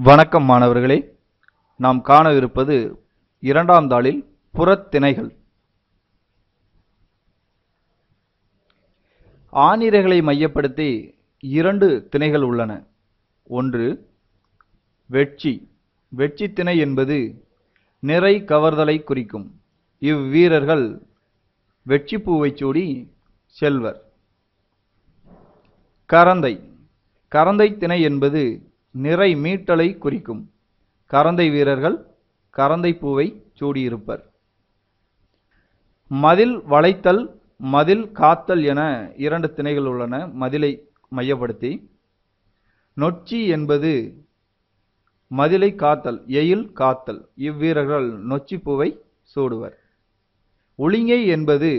வணக்கம் மாணவர்களே. நாம் காணவிருப்பது இரண்டாம் தாளில் புறத்திணைகள். ஆணிரைகளை மையப்படுத்தி இரண்டு திணைகள் உள்ளன. ஒன்று வெட்சி. வெட்சி திணை என்பது நிறை கவர்தலை குறிக்கும். இவ்வீரர்கள் வெட்சிப்பூவைச் சூடி செல்வர். கரந்தை. கரந்தை திணை என்பது நிறை மீட்டலை குறிக்கும். கரந்தை வீரர்கள் கரந்தை பூவை சூடியிருப்பர். மதில் வளைத்தல் மதில் காத்தல் என இரண்டு திணைகள் உள்ளன. மதிலை மையப்படுத்தி. நொச்சி என்பது மதிலை காத்தல் எயில் காத்தல். இவ்வீரர்கள் நொச்சி பூவை சூடுவர். ஒளிங்கை என்பது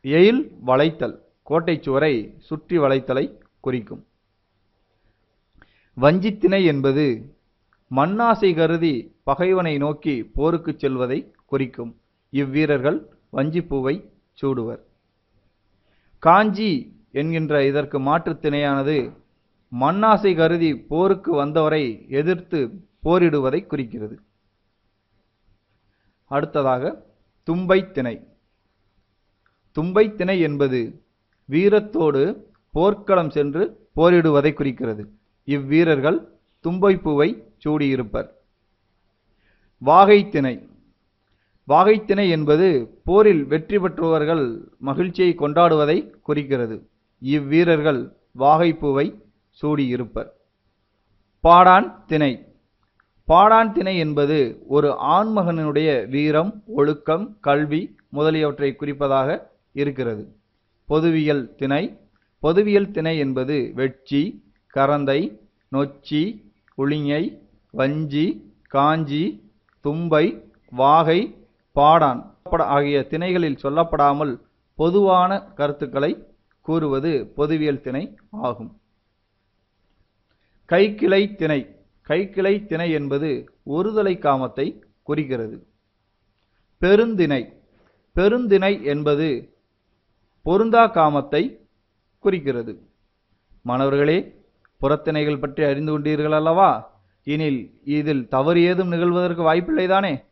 எயில் வளைத்தல் கோட்டைச் சுவரை சுற்றி வளைத்தலை குறிக்கும். வஞ்சித்திணை என்பது மண்ணாசை கருதி பகைவனை நோக்கி போருக்கு செல்வதை குறிக்கும். இவ்வீரர்கள் வஞ்சிப்பூவை சூடுவர். காஞ்சி என்கின்ற இதற்கு மாற்றுத் திணையானது மண்ணாசை கருதி போருக்கு வந்தவரை எதிர்த்து போரிடுவதை குறிக்கிறது. அடுத்ததாக தும்பை திணை தும்பை திணை என்பது வீரத்தோடு போர்க்களம் சென்று போரிடுவதை குறிக்கிறது. இவ்வீரர்கள் தும்பைப்பூவை சூடியிருப்பர். வாகைத்திணை. வாகைத்திணை என்பது போரில் வெற்றி பெற்றவர்கள் மகிழ்ச்சியை கொண்டாடுவதை குறிக்கிறது. இவ்வீரர்கள் வாகைப்பூவை சூடியிருப்பர். பாடான் திணை. பாடான் திணை என்பது ஒரு ஆண்மகனுடைய வீரம் ஒழுக்கம் கல்வி முதலியவற்றை குறிப்பதாக இருக்கிறது. பொதுவியல் திணை. பொதுவியல் திணை என்பது வெட்சி கரந்தை நொச்சி உளிங்கை வஞ்சி காஞ்சி தும்பை வாகை பாடான் ஆகிய திணைகளில் சொல்லப்படாமல் பொதுவான கருத்துக்களை கூறுவது பொதுவியல் திணை ஆகும். கைக்கிளை திணை. கைக்கிளை திணை என்பது ஒருதலை காமத்தை குறிக்கிறது. பெருந்திணை. பெருந்திணை என்பது பொருந்தா காமத்தை குறிக்கிறது. மாணவர்களே புறத்திணைகள் பற்றி அறிந்து கொண்டீர்கள் அல்லவா? எனில் இதில் தவறு ஏதும் நிகழ்வதற்கு வாய்ப்பில்லைதானே?